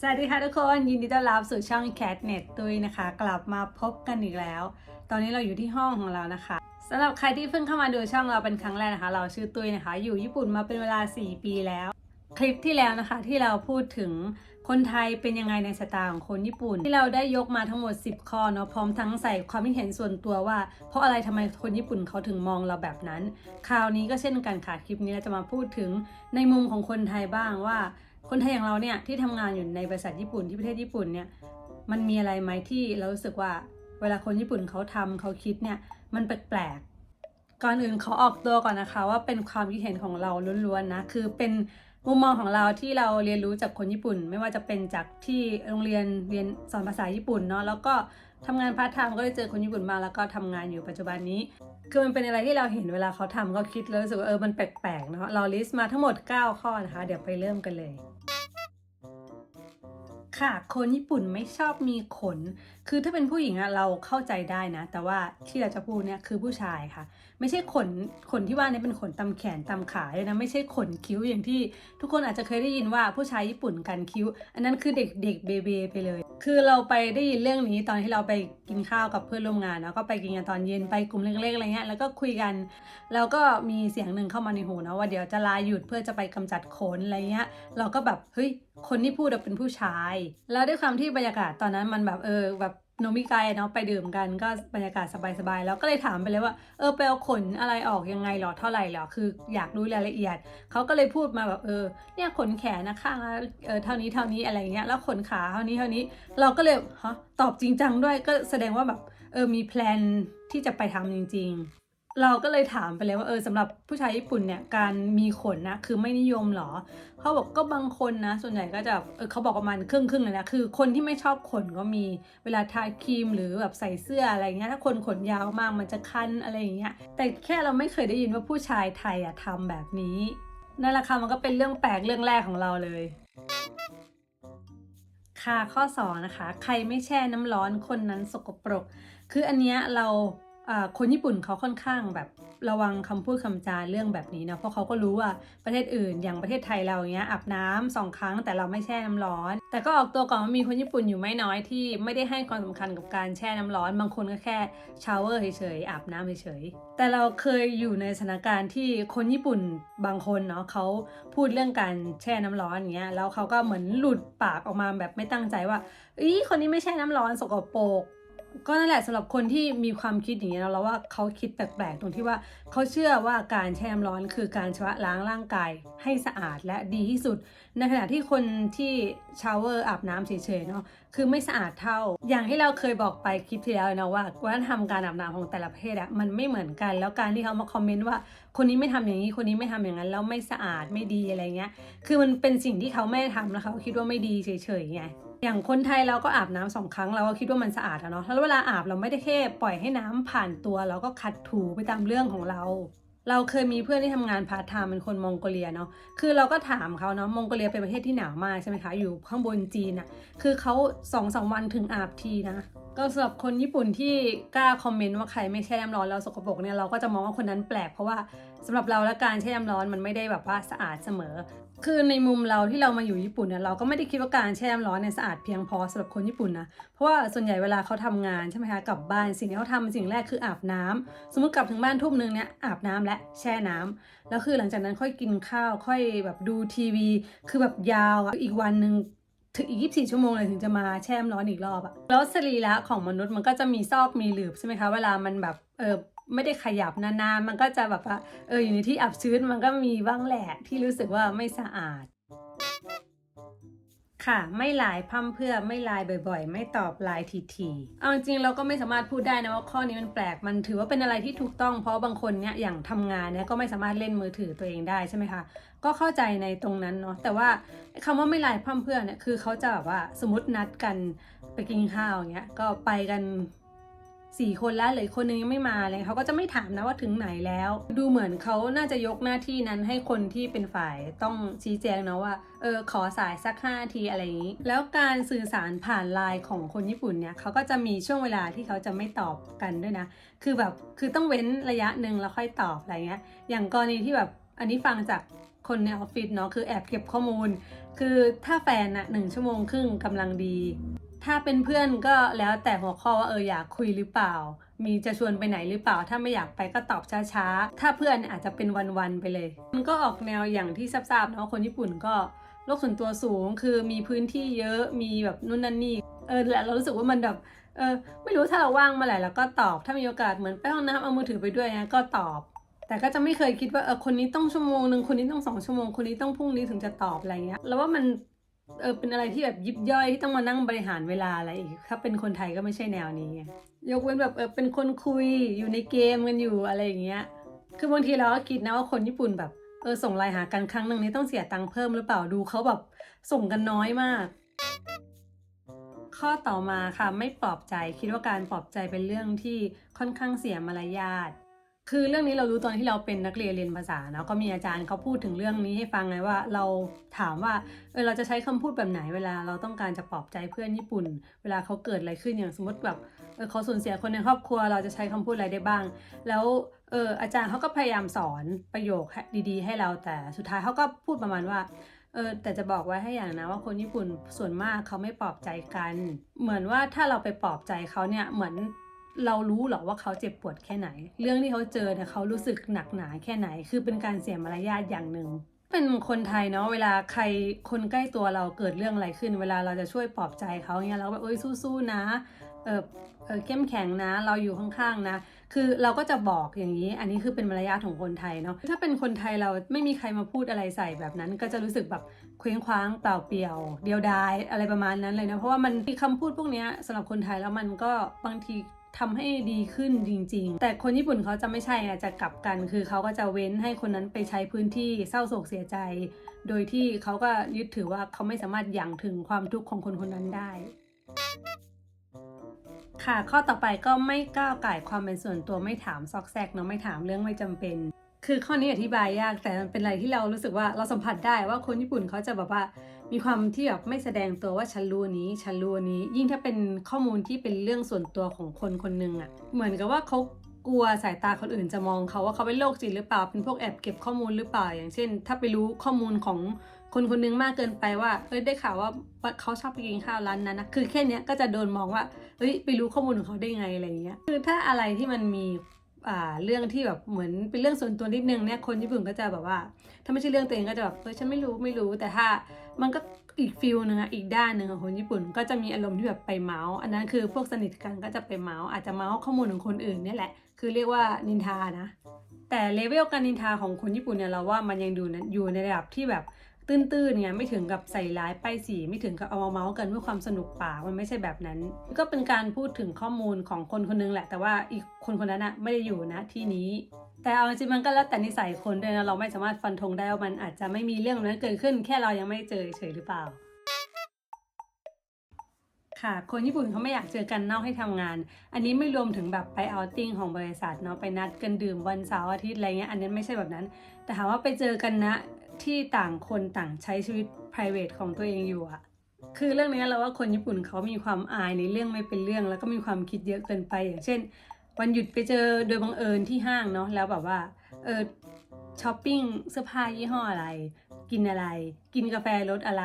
สวัสดีค่ะทุกคนยินดีต้อนรับสู่ช่อง Catnet ตุยนะคะ กลับมาพบกันอีกแล้ว ตอนนี้เราอยู่ที่ห้องของเรานะคะสำหรับใครที่เพิ่งเข้ามาดูช่องเราเป็นครั้งแรกนะคะ เราชื่อตุยนะคะ อยู่ญี่ปุ่นมาเป็นเวลา 4 ปีแล้ว คลิปที่แล้วนะคะที่เราพูดถึงคนไทยเป็นยังไงในสไตล์ของคนญี่ปุ่น ที่เราได้ยกมาทั้งหมด 10 ข้อเนาะพร้อมทั้งใส่ความคิดเห็นส่วนตัวว่า เพราะอะไรทำไมคนญี่ปุ่นเขาถึงมองเราแบบนั้น คราวนี้ก็เช่นกันค่ะคลิปนี้เราจะมาพูดถึงในมุมของคนไทยบ้างว่า คนไทยอย่างเราเนี่ยที่ทำงานอยู่ในบริษัทญี่ปุ่นที่ประเทศญี่ปุ่นเนี่ยมันมีอะไรไหมที่เรารู้สึกว่าเวลาคนญี่ปุ่นเขาทำเขาคิดเนี่ยมันแปลกๆก่อนอื่นเขาออกตัวก่อนนะคะ ว่าเป็นความคิดเห็นของเราล้วนๆนะคือเป็นมุมมองของเราที่เราเรียนรู้จากคนญี่ปุ่น ไม่ว่าจะเป็นจากที่โรงเรียนเรียนสอนภาษาญี่ปุ่นเนาะแล้วก็ทำงานพาร์ทไทม์ก็ได้เจอคนญี่ปุ่นมาแล้วก็ทำงานอยู่ปัจจุบันนี้ คือมันเป็นอะไรที่เราเห็นเวลาเขาทำก็คิดแล้วรู้สึกว่าเออมันแปลกๆเนาะเราลิสต์มาทั้งหมด 9 ข้อนะคะ เดี๋ยวไปเริ่มกันเลย ค่ะ คนญี่ปุ่นไม่ชอบมีขน คือถ้าเป็นผู้หญิงอะเราเข้าใจได้นะ แต่ว่าที่เราจะพูดเนี่ยคือผู้ชายค่ะ ไม่ใช่ขน ขนที่ว่านี่เป็นขนตำแขนตำขาเลยนะ ไม่ใช่ขนคิ้วอย่างที่ทุกคนอาจจะเคยได้ยินว่าผู้ชายญี่ปุ่นกันคิ้ว อันนั้นคือเด็กๆเบเบไปเลย คือเราไปได้ยินเรื่องนี้ตอนที่เราไปกินข้าวกับเพื่อนร่วมงานเนาะก็ไปกินกันตอนเย็นไปกลุ่มเล็กๆอะไรเงี้ยแล้วก็คุยกัน แล้วก็มีเสียงหนึ่งเข้ามาในหูนะว่าเดี๋ยวจะลาหยุดเพื่อจะไปกำจัดขนอะไรเงี้ย เราก็แบบเฮ้ยคนที่พูดเป็นผู้ชาย แล้วด้วยความที่บรรยากาศตอนนั้นมันแบบเออแบบ โนมิกายเนาะไปดื่มกันก็บรรยากาศสบายๆแล้วก็เลยถามไปเลยว่าเออไปเอาขนอะไรออกยังไงหรอเท่าไหร่หรอคืออยากรู้รายละเอียดเขาก็เลยพูดมาแบบเออเนี่ยขนแขนนะข้างละเออเท่านี้เท่านี้อะไรเงี้ยแล้วขนขาเท่านี้เท่านี้เราก็เลยฮะตอบจริงจังด้วยก็แสดงว่าแบบเออมีแพลนที่จะไปทำจริง ๆ เราก็เลยถามไปเลยว่าเออสำหรับผู้ชายญี่ปุ่นเนี่ยการมีขนนะคือไม่นิยมหรอเขาบอกก็บางคนนะ ส่วนใหญ่ก็จะเออเขาบอกประมาณครึ่งครึ่งเลยนะคือคนที่ไม่ชอบขนก็มีเวลาทาครีมหรือแบบใส่เสื้ออะไรเงี้ยถ้าคนขนยาวมากมันจะคันอะไรอย่างเงี้ยแต่แค่เราไม่เคยได้ยินว่าผู้ชายไทยอะทำแบบนี้นั่นแหละค่ะมันก็เป็นเรื่องแปลกเรื่องแรกของเราเลยค่ะข้อ 2 นะคะ ใครไม่แช่น้ำร้อนคนนั้นสกปรก คืออันเนี้ยเรา คนญี่ปุ่นเขาค่อนข้างแบบระวังคำพูดคำจาเรื่องแบบนี้นะเพราะเขาก็รู้ว่าประเทศอื่นอย่างประเทศไทยเราเงี้ยอาบน้ำสองครั้งแต่เราไม่แช่น้ำร้อน แต่ก็ออกตัวก่อนว่ามีคนญี่ปุ่นอยู่ไม่น้อยที่ไม่ได้ให้ความสำคัญกับการแช่น้ำร้อน บางคนก็แค่ชาวเวอร์เฉยๆอาบน้ำเฉยๆแต่เราเคยอยู่ในสถานการณ์ที่คนญี่ปุ่นบางคนเนาะเขาพูดเรื่องการแช่น้ำร้อนอย่างเงี้ยแล้วเขาก็เหมือนหลุดปากออกมาแบบไม่ตั้งใจว่าอีคนนี้ไม่แช่น้ำร้อนสกปรก ก็นั่นแหละสำหรับคนที่มีความคิดอย่างนี้ยเราว่าเขาคิดแปลกๆตรงที่ว่าเขาเชื่อว่าการแช่น้ำร้อนคือการชำระล้างร่างกายให้สะอาดและดีที่สุด ในขณะที่คนที่ชาวเวอร์อาบน้ำเฉยๆเนาะคือไม่สะอาดเท่า อย่างที่เราเคยบอกไปคลิปที่แล้วนะว่าวัฒนธรรมการอาบน้ำของแต่ละประเทศอะมันไม่เหมือนกัน แล้วการที่เขามาคอมเมนต์ว่า คนนี้ไม่ทำอย่างนี้คนนี้ไม่ทำอย่างนั้นแล้วไม่สะอาดไม่ดีอะไรเงี้ยคือมันเป็นสิ่งที่เขาไม่ได้ทำแล้วเขาคิดว่าไม่ดีเฉยๆไง อย่างคนไทยเราก็อาบน้ำสองครั้งเราก็คิดว่ามันสะอาดอะเนาะแล้วเวลาอาบเราไม่ได้แค่ปล่อยให้น้ำผ่านตัวเราก็ขัดถูไปตามเรื่องของเรา เราเคยมีเพื่อนที่ทำงานพาร์ทไทม์เป็นคนมองโกเลียเนาะคือเราก็ถามเขาเนาะมองโกเลียเป็นประเทศที่หนาวมากใช่ไหมคะอยู่ข้างบนจีนอะคือเขาสองสามวันถึงอาบทีนะก็สำหรับคนญี่ปุ่นที่กล้าคอมเมนต์ว่าใครไม่แช่น้ำร้อนแล้วสกปรกเนี่ยเราก็จะมองว่าคนนั้นแปลกเพราะว่าสำหรับเราและการแช่น้ำร้อนมันไม่ได้แบบว่าสะอาดเสมอ คือในมุมเราที่เรามาอยู่ญี่ปุ่นเนี่ยเราก็ไม่ได้คิดว่าการแช่น้ำร้อนเนี่ยสะอาดเพียงพอสำหรับคนญี่ปุ่นนะเพราะว่าส่วนใหญ่เวลาเขาทำงานใช่ไหมคะกลับบ้านสิ่งที่เขาทำสิ่งแรกคืออาบน้ำสมมติกลับถึงบ้านทุ่มนึงเนี่ยอาบน้ำและแช่น้ำแล้วคือหลังจากนั้นค่อยกินข้าวค่อยแบบดูทีวี คือแบบยาวอะอีกวันหนึ่งถึงอีก 24 ชั่วโมงเลยถึงจะมาแช่น้ำร้อนอีกรอบอะแล้วสรีระของมนุษย์มันก็จะมีซอกมีหลืบใช่ไหมคะเวลามันแบบเออ ไม่ได้ขยับนานๆ มันก็จะแบบว่าเอออยู่ในที่อับชื้นมันก็มีบ้างแหละที่รู้สึกว่าไม่สะอาด ค่ะ ไม่ไลน์พร่ำเพื่อไม่ไลน์บ่อยๆ ไม่ตอบไลน์ทีๆเอาจริงเราก็ไม่สามารถพูดได้นะว่าข้อนี้มันแปลกมันถือว่าเป็นอะไรที่ถูกต้องเพราะบางคนเนี่ยอย่างทำงานเนี่ยก็ไม่สามารถเล่นมือถือตัวเองได้ใช่ไหมคะก็เข้าใจในตรงนั้นเนาะแต่ว่าคำว่าไม่ไลน์พร่ำเพื่อเนี่ยคือเขาจะแบบว่าสมมตินัดกันไปกินข้าวอย่างเงี้ยก็ไปกัน สี่คนแล้วเลืออกคนนึงยังไม่มาเลยเขาก็จะไม่ถามนะว่าถึงไหนแล้ว ดูเหมือนเขาน่าจะยกหน้าที่นั้นให้คนที่เป็นฝ่ายต้องชี้แจงนะว่าเออขอสายสักห้านาทีอะไรอย่างนี้ แล้วการสื่อสารผ่านไลน์ของคนญี่ปุ่นเนี่ยเขาก็จะมีช่วงเวลาที่เขาจะไม่ตอบกันด้วยนะ คือแบบคือต้องเว้นระยะหนึ่งแล้วค่อยตอบอะไรเงี้ยอย่างกรณีที่แบบอันนี้ฟังจากคนในออฟฟิศเนาะคือแอบเก็บข้อมูล คือถ้าแฟนอะหนึ่งชั่วโมงครึ่งกำลังดี ถ้าเป็นเพื่อนก็แล้วแต่หัวข้อว่าเอออยากคุยหรือเปล่า มีจะชวนไปไหนหรือเปล่า ถ้าไม่อยากไปก็ตอบช้าๆ ถ้าเพื่อนอาจจะเป็นวันๆไปเลย มันก็ออกแนวอย่างที่ทราบๆเนาะคนญี่ปุ่นก็โลกส่วนตัวสูงคือมีพื้นที่เยอะมีแบบนู่นนั่นนี่เออแหละเรารู้สึกว่ามันแบบเออไม่รู้ถ้าเราว่างเมื่อไหร่เราก็ตอบถ้ามีโอกาสเหมือนไปห้องน้ำเอามือถือไปด้วยนะก็ตอบ แต่ก็จะไม่เคยคิดว่าเออคนนี้ต้องชั่วโมงหนึ่งคนนี้ต้องสองชั่วโมงคนนี้ต้องพรุ่งนี้ถึงจะตอบอะไรเงี้ยแล้วว่ามัน เออเป็นอะไรที่แบบยิบย่อยที่ต้องมานั่งบริหารเวลาอะไรอีกถ้าเป็นคนไทยก็ไม่ใช่แนวนี้ไงยกเว้นแบบเออเป็นคนคุยอยู่ในเกมกันอยู่อะไรอย่างเงี้ย คือบางทีเราก็คิดนะว่าคนญี่ปุ่นแบบเออส่งไลน์หากันครั้งหนึ่งนี้ต้องเสียตังค์เพิ่มหรือเปล่าดูเขาแบบส่งกันน้อยมาก ข้อต่อมาค่ะไม่ปลอบใจคิดว่าการปลอบใจเป็นเรื่องที่ค่อนข้างเสียมารยาท คือเรื่องนี้เรารู้ตอนที่เราเป็นนักเรียนเรียนภาษาเนาะก็มีอาจารย์เขาพูดถึงเรื่องนี้ให้ฟังไงว่า เราถามว่าเออเราจะใช้คำพูดแบบไหนเวลาเราต้องการจะปลอบใจเพื่อนญี่ปุ่น เวลาเขาเกิดอะไรขึ้นอย่างสมมติแบบเออเขาสูญเสียคนในครอบครัวเราจะใช้คำพูดอะไรได้บ้าง แล้วเอออาจารย์เขาก็พยายามสอนประโยคดีๆ ให้เราแต่สุดท้ายเขาก็พูดประมาณว่าเออแต่จะบอกไว้ให้อย่างนะว่าคนญี่ปุ่นส่วนมากเขาไม่ปลอบใจกัน เหมือนว่าถ้าเราไปปลอบใจเขาเนี่ยเหมือน เรารู้หรอว่าเขาเจ็บปวดแค่ไหน เรื่องที่เขาเจอเนี่ยเขารู้สึกหนักหนาแค่ไหน คือเป็นการเสียมารยาทอย่างหนึ่งเป็นคนไทยเนาะเวลาใครคนใกล้ตัวเราเกิดเรื่องอะไรขึ้น เวลาเราจะช่วยปลอบใจเขาเนี่ยเราแบบเอ้ยสู้ๆนะเออเออเข้มแข็งนะ เราอยู่ข้างๆนะ คือเราก็จะบอกอย่างนี้ อันนี้คือเป็นมารยาทของคนไทยเนาะถ้าเป็นคนไทยเราไม่มีใครมาพูดอะไรใส่แบบนั้น ก็จะรู้สึกแบบเคว้งคว้างเปล่าเปลี่ยว เดียวดายอะไรประมาณนั้นเลยนะเพราะว่ามันมีคำพูดพวกนี้ยสำหรับคนไทยแล้วมันก็บางที ทำให้ดีขึ้นจริง ๆ แต่คนญี่ปุ่นเขาจะไม่ใช่อะจะกลับกัน คือเขาก็จะเว้นให้คนนั้นไปใช้พื้นที่เศร้าโศกเสียใจ โดยที่เขาก็ยึดถือว่าเขาไม่สามารถหยั่งถึงความทุกข์ของคนคนนั้นได้ ค่ะข้อต่อไปก็ไม่ก้าวไก่ความเป็นส่วนตัวไม่ถามซอกแซกเนาะไม่ถามเรื่องไม่จำเป็นคือข้อนี้อธิบายยากแต่มันเป็นอะไรที่เรารู้สึกว่าเราสัมผัสได้ว่าคนญี่ปุ่นเขาจะแบบว่า มีความที่แบบไม่แสดงตัวว่าฉันรู้นี้ ฉันรู้นี้ ยิ่งถ้าเป็นข้อมูลที่เป็นเรื่องส่วนตัวของคนคนหนึ่งอะ่ะ เหมือนกับว่าเขากลัวสายตาคนอื่นจะมองเขาว่าเขาเป็นโรคจิตหรือเปล่า เป็นพวกแอบเก็บข้อมูลหรือเปล่า อย่างเช่น ถ้าไปรู้ข้อมูลของคนคนหนึงมากเกินไปว่าเอ้ยได้ข่าวว่าเขาชอบไปกินข้าวร้านนั้นนะ คือแค่นี้ก็จะโดนมองว่าเฮ้ยไปรู้ข้อมูลของเขาได้ไงอะไรเงี้ย คือถ้าอะไรที่มันมีอ่าเรื่องที่แบบเหมือนเป็นเรื่องส่วนตัวนิดนึงเนี่ยคนญี่ปุ่นก็จะแบบว่า ถ้าไม่ใช่เรื่องตัวเองก็จะแบบเออฉันไม่รู้ไม่รู้แต่ถ้า มันก็อีกฟิลนึงอะอีกด้านหนึ่งของคนญี่ปุ่น ก็จะมีอารมณ์ที่แบบไปเมาส์อันนั้นคือพวกสนิทกันก็จะไปเมาส์อาจจะเมาส์ข้อมูลของคนอื่นนี่แหละ คือเรียกว่านินทานะ แต่เลเวลการนินทาของคนญี่ปุ่นเนี่ยเราว่ามันยังดูอยู่ในระดับที่แบบ ตื้นๆไงไม่ถึงกับใส่ร้ายป้ายสีไม่ถึงกับเอามาเมาส์กันเพื่อความสนุกปากมันไม่ใช่แบบนั้น ก็เป็นการพูดถึงข้อมูลของคนคนนึงแหละ แต่ว่าอีกคนคนนั้นอะไม่ได้อยู่นะที่นี้ แต่เอาจริงๆมันก็แล้วแต่นิสัยคนด้วยนะเราไม่สามารถฟันธงได้ว่ามันอาจจะไม่มีเรื่องนั้นเกิดขึ้น แค่เรายังไม่เจอเฉยหรือเปล่าค่ะ คนญี่ปุ่นเขาไม่อยากเจอกันนอกให้ทำงาน อันนี้ไม่รวมถึงแบบไปเอาติ้งของบริษัทเนาะ ไปนัดกันดื่มวันเสาร์อาทิตย์อะไรเงี้ย อันนี้ไม่ใช่แบบนั้น แต่ถามว่าไปเจอกันนะ ที่ต่างคนต่างใช้ชีวิต p r i v a t ของตัวเองอยู่อะคือเรื่องนี้เราว่าคนญี่ปุ่นเขามีความอายในเรื่องไม่เป็นเรื่อง แล้วก็มีความคิดเยอะเกินไป อย่างเช่น วันหยุดไปเจอโดยบังเอิญที่ห้างเนาะแล้วแบบว่าเออช้อปปิ้งเสื้อผ้ายี่ห้ออะไร กินอะไร กินกาแฟรสอะไร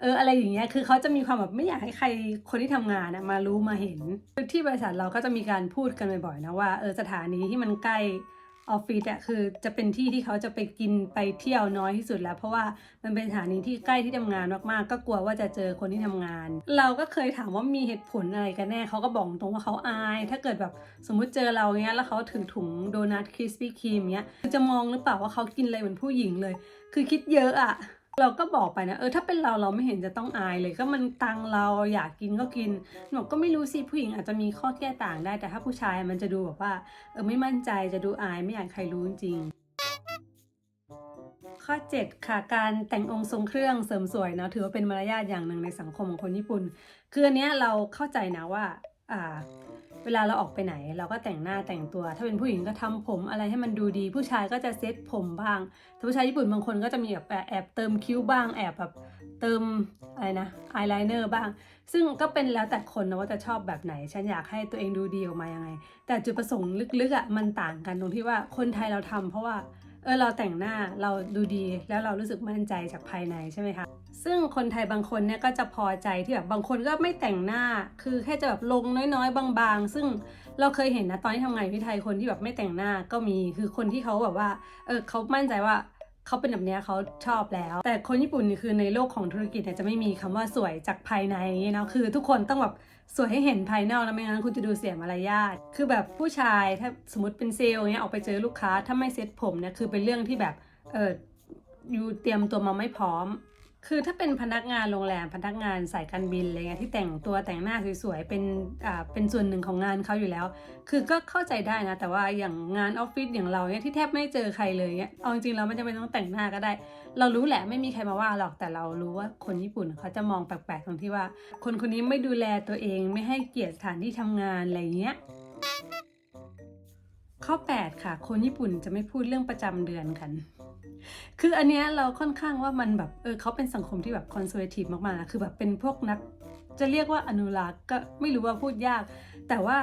เอออะไรอย่างเงี้ยคือเขาจะมีความแบบไม่อยากให้ใครคนที่ทำงานนะมารู้มาเห็นที่บริษัทเราก็จะมีการพูดกันบ่อยๆนะว่าเออสถานีที่มันใกล้ ออฟฟิศอะคือจะเป็นที่ที่เขาจะไปกินไปเที่ยวน้อยที่สุดแล้ว เพราะว่ามันเป็นสถานีที่ใกล้ที่ทำงานมากๆ ก็กลัวว่าจะเจอคนที่ทำงาน เราก็เคยถามว่ามีเหตุผลอะไรกันแน่เขาก็บอกตรงว่าเขาอาย ถ้าเกิดแบบสมมุติเจอเราเงี้ยแล้วเขาถือถุงโดนัทคริสปี้ครีมเงี้ยจะมองหรือเปล่าว่าเขากินอะไรเหมือนผู้หญิงเลย คือคิดเยอะอะ เราก็บอกไปนะเออถ้าเป็นเราเราไม่เห็นจะต้องอายเลย ก็มันตังเราอยากกินก็กินหนูก็ไม่รู้สิผู้หญิงอาจจะมีข้อแก้ต่างได้แต่ถ้าผู้ชายมันจะดูแบบว่าเออไม่มั่นใจจะดูอายไม่อยากใครรู้จริงข้อ 7 ค่ะการแต่งองค์ทรงเครื่องเสริมสวยเนาะถือว่าเป็นมารยาทอย่างหนึ่งในสังคมของคนญี่ปุ่น คืออันเนี้ยเราเข้าใจนะว่าอ่า เวลาเราออกไปไหน เราก็แต่งหน้าแต่งตัว ถ้าเป็นผู้หญิงก็ทำผมอะไรให้มันดูดี ผู้ชายก็จะเซ็ตผมบ้างแต่ผู้ชายญี่ปุ่นบางคนก็จะมีแบบแอบแอบเติมคิ้วบ้างแอบแบบเติมอะไรนะอายไลเนอร์บ้าง ซึ่งก็เป็นแล้วแต่คนนะว่าจะชอบแบบไหน ฉันอยากให้ตัวเองดูดีออกมายังไง แต่จุดประสงค์ลึกๆอะมันต่างกันตรงที่ว่าคนไทยเราทำเพราะว่า เออเราแต่งหน้าเราดูดีแล้วเรารู้สึกมั่นใจจากภายในใช่ไหมคะซึ่งคนไทยบางคนเนี่ยก็จะพอใจที่แบบบางคนก็ไม่แต่งหน้า คือแค่จะแบบลงน้อยๆ บางๆ ซึ่งเราเคยเห็นนะตอนที่ทำงานที่ไทยคนที่แบบไม่แต่งหน้าก็มีคือคนที่เขาแบบว่าเออเขามั่นใจว่า เขาเป็นแบบนี้เขาชอบแล้ว แต่คนญี่ปุ่นนี่คือในโลกของธุรกิจเนี่ยจะไม่มีคำว่าสวยจากภายในเนาะคือทุกคนต้องแบบสวยให้เห็นภายนอกแล้วไม่งั้นคุณจะดูเสียมารยาทคือแบบผู้ชายถ้าสมมติเป็นเซลล์เนี้ยออกไปเจอลูกค้าถ้าไม่เซ็ตผมเนี่ยคือเป็นเรื่องที่แบบเอออยู่เตรียมตัวมาไม่พร้อม คือถ้าเป็นพนักงานโรงแรมพนักงานสายการบินอะไรเงี้ยที่แต่งตัวแต่งหน้าสวยๆเป็นอ่าเป็นส่วนหนึ่งของงานเขาอยู่แล้ว คือก็เข้าใจได้นะ แต่ว่าอย่างงานออฟฟิศอย่างเราเนี่ยที่แทบไม่เจอใครเลยเนี่ยเอาจริงๆเราไม่จำเป็นต้องแต่งหน้าก็ได้ เรารู้แหละไม่มีใครมาว่าหรอกแต่เรารู้ว่าคนญี่ปุ่นเขาจะมองแปลกๆตรงที่ว่า คนคนนี้ไม่ดูแลตัวเองไม่ให้เกียรติสถานที่ทำงานอะไรเงี้ยข้อ 8 ค่ะ คนญี่ปุ่นจะไม่พูดเรื่องประจำเดือนกัน คืออันเนี้ยเราค่อนข้างว่ามันแบบเออเขาเป็นสังคมที่แบบคอนเซอร์เวทีฟมากๆนะคือแบบเป็นพวกนัก จะเรียกว่าอนุรักษ์ก็ไม่รู้ว่าพูดยาก แต่ว่า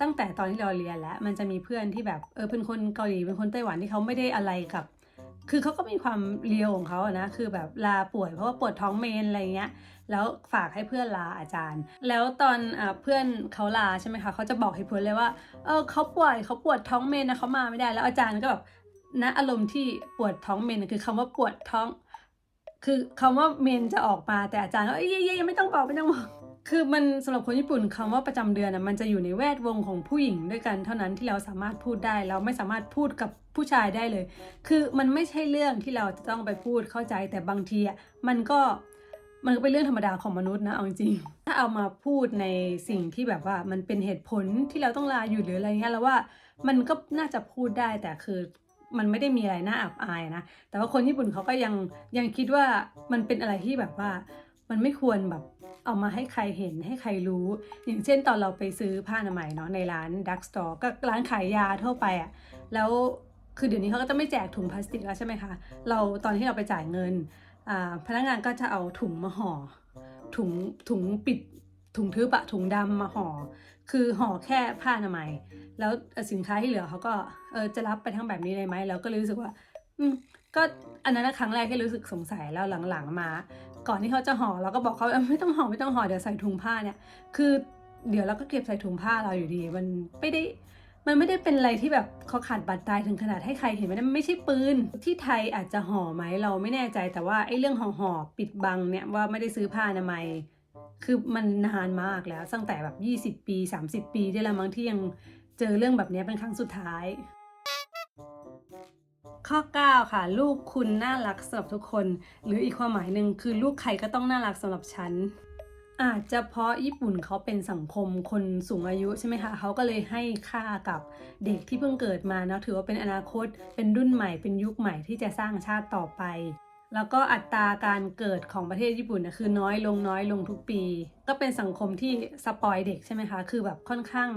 ตั้งแต่ตอนที่เราเรียนแล้วมันจะมีเพื่อนที่แบบเออเป็นคนเกาหลีเป็นคนไต้หวันที่เขาไม่ได้อะไรกับ คือเขาก็มีความเรียวของเขาอะนะคือแบบลาป่วยเพราะว่าปวดท้องเมนอะไรเงี้ยแล้วฝากให้เพื่อนลาอาจารย์ แล้วตอนอาเพื่อนเขาลาใช่ไหมคะเขาจะบอกให้เหตุผลเลยว่าเออเขาป่วยเขาปวดท้องเมนนะเขามาไม่ได้แล้วอาจารย์ก็แบบ ณอารมณ์ที่ปวดท้องเมนคือคำว่าปวดท้อง คือคำว่าเมนจะออกมาแต่อาจารย์ก็เอ้ยเย้ยไม่ต้องบอกไม่ต้องบอกคือมันสำหรับคนญี่ปุ่นคำว่าประจำเดือนนะมันจะอยู่ในแวดวงของผู้หญิงด้วยกันเท่านั้นที่เราสามารถพูดได้เราไม่สามารถพูดกับผู้ชายได้เลย คือมันไม่ใช่เรื่องที่เราจะต้องไปพูดเข้าใจแต่บางทีอะมันก็มันก็เป็นเรื่องธรรมดาของมนุษย์นะเอาจริงถ้าเอามาพูดในสิ่งที่แบบว่ามันเป็นเหตุผลที่เราต้องลาอยู่หรืออะไรเงี้ยแล้วว่ามันก็น่าจะพูดได้แต่คือ มันไม่ได้มีอะไรน่าอับอายนะ แต่ว่าคนญี่ปุ่นเขาก็ยังยังคิดว่ามันเป็นอะไรที่แบบว่า มันไม่ควรแบบเอามาให้ใครเห็นให้ใครรู้ อย่างเช่นตอนเราไปซื้อผ้าอนามัยเนาะในร้านดักสตอร์ก็ร้านขายยาทั่วไปอะ่ะแล้วคือเดี๋ยวนี้เขาก็จะไม่แจกถุงพลาสติกแล้วใช่ไหมคะ เราตอนที่เราไปจ่ายเงินอ่าพนักงานก็จะเอาถุงมาห่อถุงถุงปิด ถุงทึบอะถุงดำมาห่อ คือห่อแค่ผ้าอนามัย แล้วสินค้าที่เหลือเขาก็เออจะรับไปทั้งแบบนี้เลยไหมเราก็เลยรู้สึกว่า อืมก็อันนั้นครั้งแรกที่รู้สึกสงสัยแล้วหลังๆมา ก่อนที่เขาจะห่อเราก็บอกเขาไม่ต้องห่อไม่ต้องห่อเดี๋ยวใส่ถุงผ้าเนี่ย คือเดี๋ยวเราก็เก็บใส่ถุงผ้าเราอยู่ดี มันไม่ได้มันไม่ได้เป็นอะไรที่แบบเขาขาดบาดตายถึงขนาดให้ใครเห็นมันไม่ใช่ปืน ที่ไทยอาจจะห่อไหมเราไม่แน่ใจแต่ว่าไอ้เรื่องห่อห่อปิดบังเนี่ยว่าไม่ได้ซื้อผ้าอนามัย คือมันนานมากแล้วตั้งแต่แบบ 20 ปี 30 ปีได้แล้วมั้งที่ยังเจอเรื่องแบบนี้เป็นครั้งสุดท้าย ข้อ 9 ค่ะ ลูกคุณน่ารักสำหรับทุกคน หรืออีกความหมายหนึ่งคือลูกใครก็ต้องน่ารักสำหรับฉันอาจจะเพราะญี่ปุ่นเขาเป็นสังคมคนสูงอายุใช่ไหมคะเขาก็เลยให้ค่ากับเด็กที่เพิ่งเกิดมาเนาะถือว่าเป็นอนาคตเป็นรุ่นใหม่เป็นยุคใหม่ที่จะสร้างชาติต่อไป แล้วก็อัตราการเกิดของประเทศญี่ปุ่นนะคือน้อยลงน้อยลงทุกปี ก็เป็นสังคมที่สปอยเด็กใช่ไหมคะ คือแบบค่อนข้าง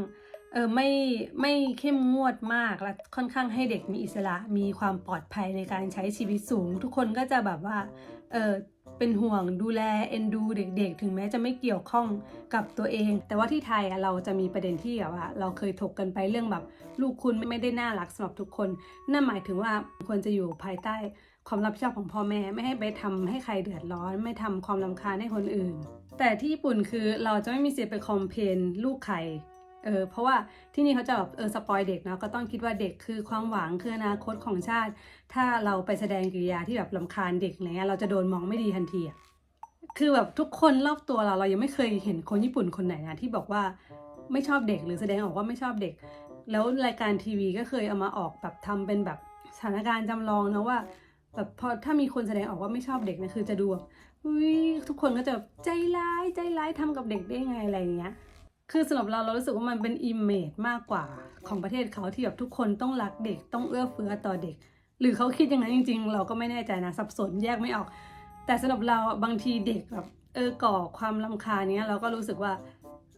เออไม่ไม่เข้มงวดมากและค่อนข้างให้เด็กมีอิสระมีความปลอดภัยในการใช้ชีวิตสูง ทุกคนก็จะแบบว่าเออ เป็นห่วงดูแลเอ็นดูเด็กๆ ถึงแม้จะไม่เกี่ยวข้องกับตัวเอง แต่ว่าที่ไทยเราจะมีประเด็นที่แบบว่า เราเคยถกกันไปเรื่องแบบ ลูกคุณไม่ได้น่ารักสำหรับทุกคน นั่นหมายถึงว่าควรจะอยู่ภายใต้ความรับผิดชอบของพ่อแม่ไม่ให้ไปทำให้ใครเดือดร้อน ไม่ทำความรำคาญให้คนอื่น แต่ที่ญี่ปุ่นคือเราจะไม่มีสิทธิ์ไปคอมเพนลูกใคร เออเพราะว่าที่นี่เขาจะแบบเออสปอยเด็กเนาะก็ต้องคิดว่าเด็กคือความหวังคืออนาคตของชาติ ถ้าเราไปแสดงกิริยาที่แบบลำคาญเด็กอะไรเงี้ยเราจะโดนมองไม่ดีทันทีอะคือแบบทุกคนรอบตัวเราเรายังไม่เคยเห็นคนญี่ปุ่นคนไหนนะที่บอกว่าไม่ชอบเด็กหรือแสดงออกว่าไม่ชอบเด็ก แล้วรายการทีวีก็เคยเอามาออกแบบทำเป็นแบบสถานการณ์จำลองนะว่าแบบพอถ้ามีคนแสดงออกว่าไม่ชอบเด็กเนะคือจะดูแบบทุกคนก็จะแบบใจร้ายใจร้ายทำกับเด็กได้ไงอะไรอย่างเงี้ย คือสำหรับเราเรารู้สึกว่ามันเป็นอิมเมจมากกว่าของประเทศเขาที่แบบทุกคนต้องรักเด็กต้องเอื้อเฟื้อต่อเด็ก หรือเขาคิดอย่างนั้นจริง ๆ เราก็ไม่แน่ใจนะสับสนแยกไม่ออก แต่สำหรับเราบางทีเด็กแบบเออก่อความลำคาญเนี้ยเราก็รู้สึกว่า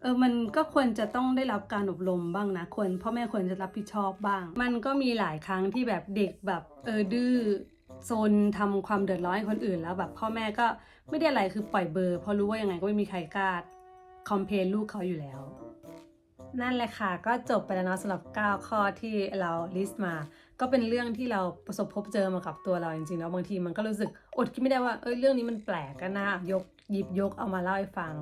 เออมันก็ควรจะต้องได้รับการอบรมบ้างนะควรพ่อแม่ควรจะรับผิดชอบบ้าง มันก็มีหลายครั้งที่แบบเด็กแบบเออดื้อโซนทำความเดือดร้อนให้คนอื่นแล้วแบบพ่อแม่ก็ไม่ได้อะไรคือปล่อยเบอร์เพราะรู้ว่ายังไงก็ไม่มีใครกล้า คอมเพลนลูกเขาอยู่แล้ว นั่นแหละค่ะ ก็จบไปแล้วเนาะสำหรับ 9 ข้อที่เราลิสต์มา ก็เป็นเรื่องที่เราประสบพบเจอมากับตัวเราจริงๆแล้วบางทีมันก็รู้สึกอดคิดไม่ได้ว่าเอ้ยเรื่องนี้มันแปลกก็น่ายกหยิบยกเอามาเล่าให้ฟัง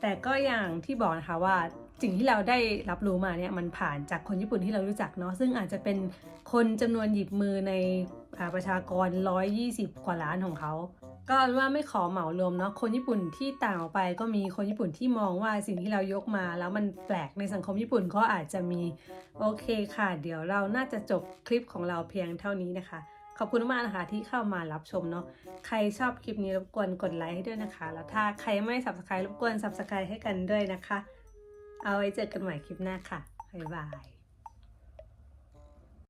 แต่ก็อย่างที่บอกนะคะว่าสิ่งที่เราได้รับรู้มาเนี่ยมันผ่านจากคนญี่ปุ่นที่เรารู้จักเนาะซึ่งอาจจะเป็นคนจำนวนหยิบมือในประชากร 120 กว่าล้านของเขา ก็ว่าไม่ขอเหมารวมเนาะคนญี่ปุ่นที่ต่างออกไปก็มีคนญี่ปุ่นที่มองว่าสิ่งที่เรายกมา แล้วมันแปลกในสังคมญี่ปุ่นก็อาจจะมีโอเคค่ะ เดี๋ยวเราน่าจะจบคลิปของเราเพียงเท่านี้นะคะ ขอบคุณมากนะคะที่เข้ามารับชมเนาะใครชอบคลิปนี้รบกวนกดไลค์ให้ด้วยนะคะ แล้วถ้าใครไม่ subscribe รบกวน subscribe ให้กันด้วยนะคะ เอาไว้เจอกันใหม่คลิปหน้าค่ะบ๊ายบาย